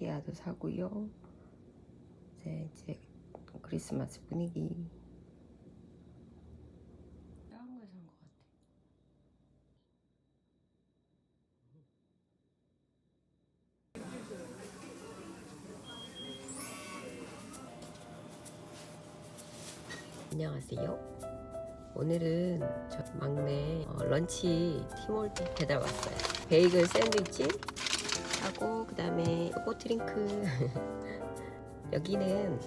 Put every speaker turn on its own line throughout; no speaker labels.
포인세티아도 사고요. 이제 이제 크리스마스 분위기. 작은 걸 산 것 같아. 안녕하세요. 오늘은 저 막내 어, 런치 티몰티 배달 왔어요. 베이글 샌드위치 하고 그 다음에 요거 드링크. 여기는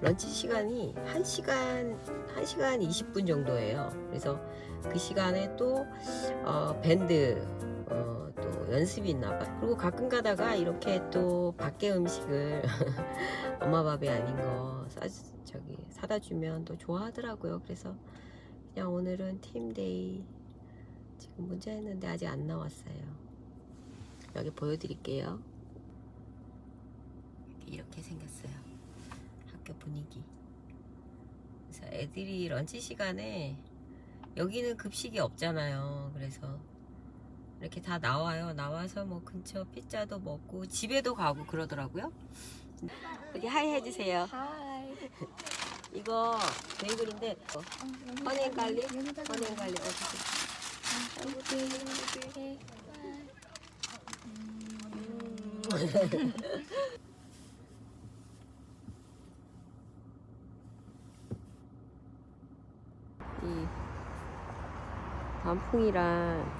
런치 시간이 1시간 1시간 20분 정도예요. 그래서 그 시간에 또 어, 밴드 어, 또 연습이 있나 봐요. 그리고 가끔 가다가 이렇게 또 밖에 음식을 엄마 밥이 아닌 거 싸, 저기 사다 주면 또 좋아하더라고요. 그래서 그냥 오늘은 팀데이 지금 문자 했는데 아직 안 나왔어요. 여기 보여드릴게요. 이렇게, 생겼어요. 학교 분위기. 그래서 애들이 런치 시간에 여기는 급식이 없잖아요. 그래서 이렇게 다 나와요. 나와서 뭐 근처 피자도 먹고 집에도 가고 그러더라고요. 여기 하이 해주세요.
하이.
이거 베이글인데 어, 허니 갈릭, 허니 갈릭 어떻게? 이 단풍이랑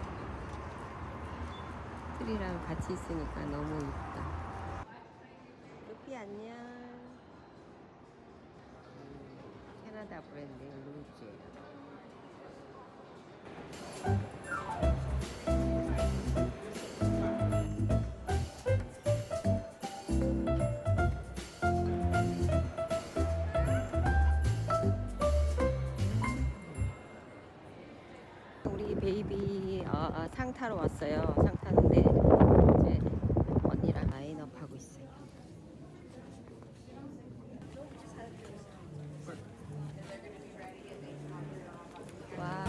트리랑 같이 있으니까 너무 이쁘다. 루피 안녕. 캐나다 브랜드 루즈예요. 상 타러 왔어요. 상 타는데 이제 언니랑 라인업 하고 있어요. 와.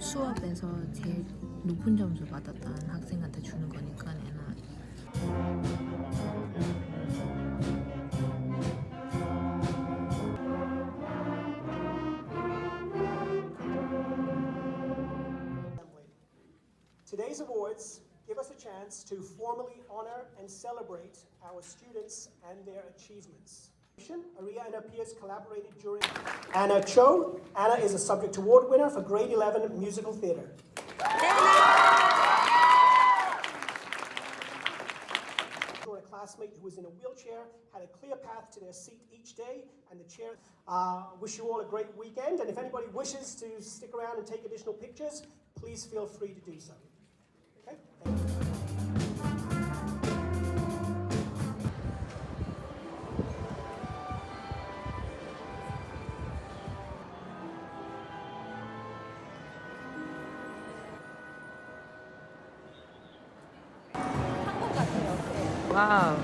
수업에서 제일 높은 점수 받았던 학생한테 주는 거니까 얘는
Today's awards give us a chance to formally honor and celebrate our students and their achievements. Aria and her peers collaborated during Anna Cho. Anna is a subject award winner for grade 11 musical theater. a classmate who was in a wheelchair had a clear path to their seat each day, and the chair. Uh, wish you all a great weekend, and if anybody wishes to stick around and take additional pictures, please feel free to do so.
와우.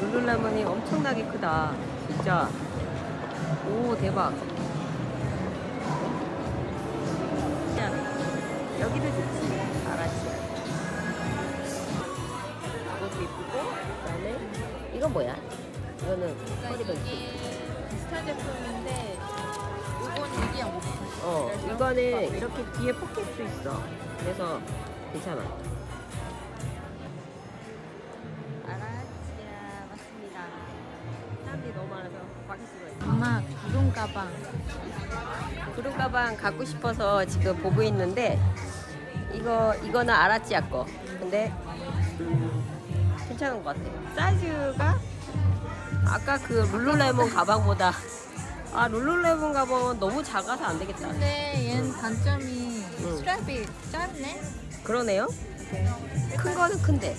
룰루레몬이 엄청나게 크다. 진짜. 오, 대박. 야, 여기도 좋지. 이건 뭐야? 이거는 허리번지.
비슷한 제품인데 이건 여기랑 못
어, 이거는 이렇게 뒤에 포켓도 있어. 그래서 괜찮아. 아라치아 맞습니다. 사람들이 너무 많아서 막힐 수가 있어.
엄마 구름 가방
구름 가방 갖고 싶어서 지금 보고 있는데 이거 이거는 아라치아 거. 근데 음, 괜찮은 것 같아요. 사이즈가 아까 그 룰루레몬 가방보다 아 룰루레몬 가방은 너무 작아서 안 되겠다.
근데 얘는 단점이
응.
스트랩이 짧네
그러네요. 큰 거는 큰데.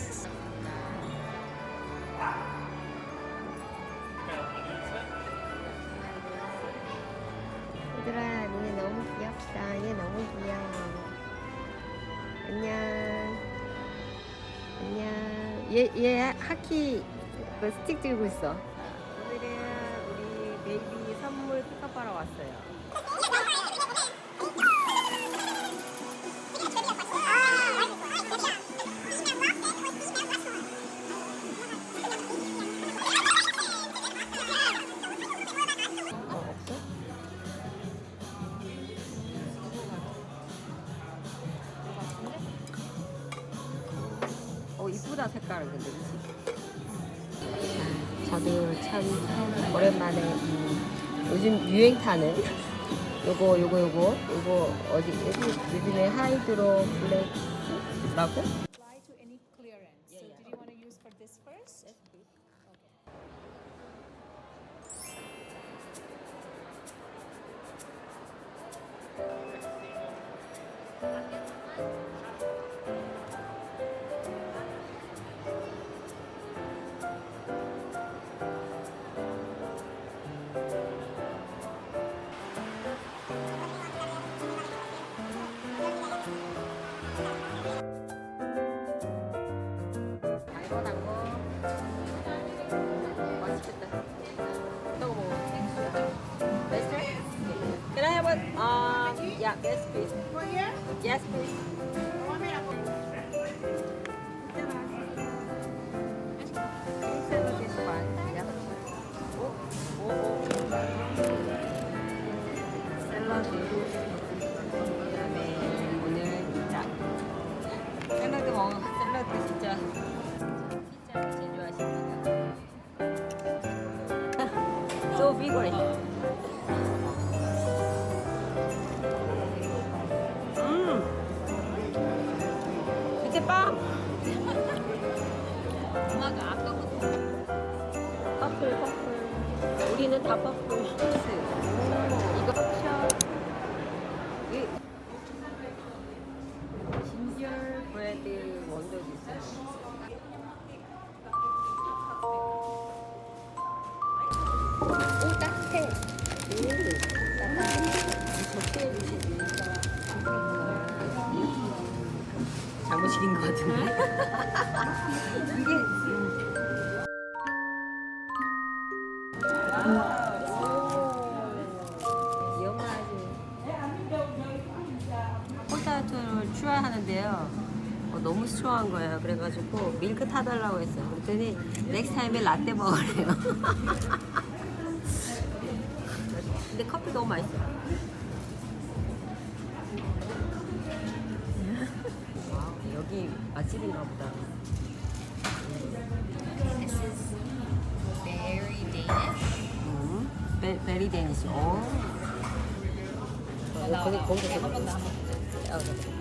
얘들아, 니네 너무 귀엽다. 얘 너무 귀여워. 안녕. 얘, 얘 하키 그 스틱 들고 있어. 오늘은 우리 베이비 선물 픽업하러 왔어요. 오랜만에 이 요즘 유행 타는 요거 요거 요거 요거 어디 요즘에 하이드로 블랙스라고? Yeah yes please yes please yeah. 오, 오, 오. 샐러드 먹어 샐러드 진짜 피자를 제일 좋아하십니다. so big one. 우리는 다 커플. 이거 셔. 이 진절 브레드 있어요. 오 따뜻해. 오 따뜻해. 적게 해주시니까 잘못 시킨 것 같은데. 이게 스트롱한 거예요. 그래가지고 밀크 타달라고 했어요. 그랬더니 넥스트 타임에 라떼 먹으래요. 근데 커피 너무 맛있어. 와우, 여기 맛집인가 보다.
This is very Danish.
음, 베, 베리 데니시. 오. 어, 거기 거기. 한번 더, 한 번. 어, 레디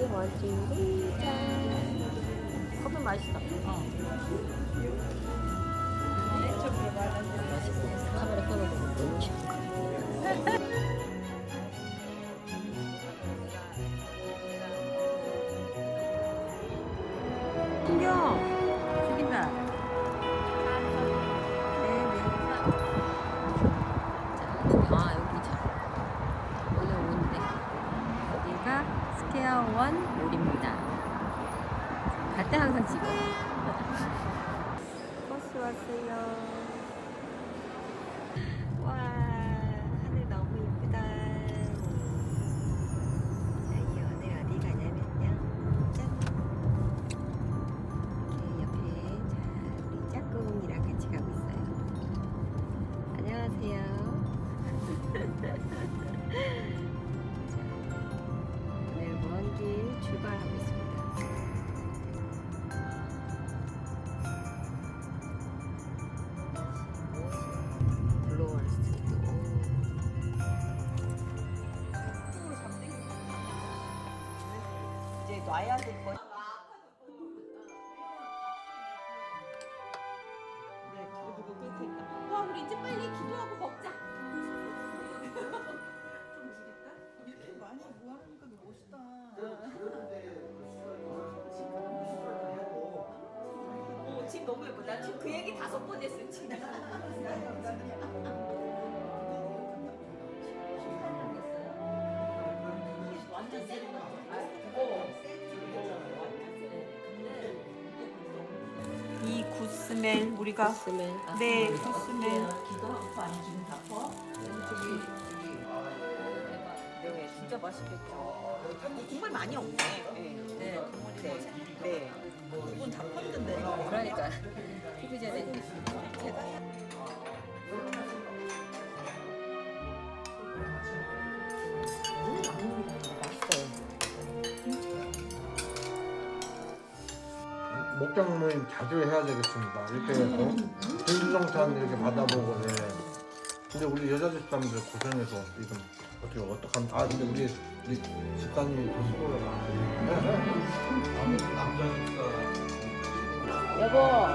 원, 투, 쓰리, 짠. 커피 맛있다. 어. 카메라. 신경 죽 찍어. 버스 왔어요. 와 하늘 너무 예쁘다. 저희 오늘 어디 가냐면요. 짠. 이렇게 옆에 자 우리 짝꿍이랑 같이 가고 있어요. 안녕하세요. 자, 오늘 먼 길 출발하고 있습니다. 놔야 될 거. 있다.
와, 우리 이제 빨리 기도하고 먹자.
이렇게 많이 모아놓으니까 멋있다.
오, 집 너무 예뻐. 나 지금 그 얘기 다섯 번 했어, 집. 완
스멜 우리가
스멜. 아,
네, 그 스멜.
네, 진짜 맛있겠죠.
국물 많이 없네. 네.
네, 네, 네.
두분 다 펀드인데.
그러니까 피부제는 맛있어요.
목장 모임 자주 해야 되겠습니다. 이렇게 어? 진수성찬 이렇게 받아보고 네. 근데 우리 여자 집사람들 고생해서 지금 어떻게 어떡한 아 근데 우리 우리 집사님이 더 수고를
여보.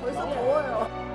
벌써 더워요.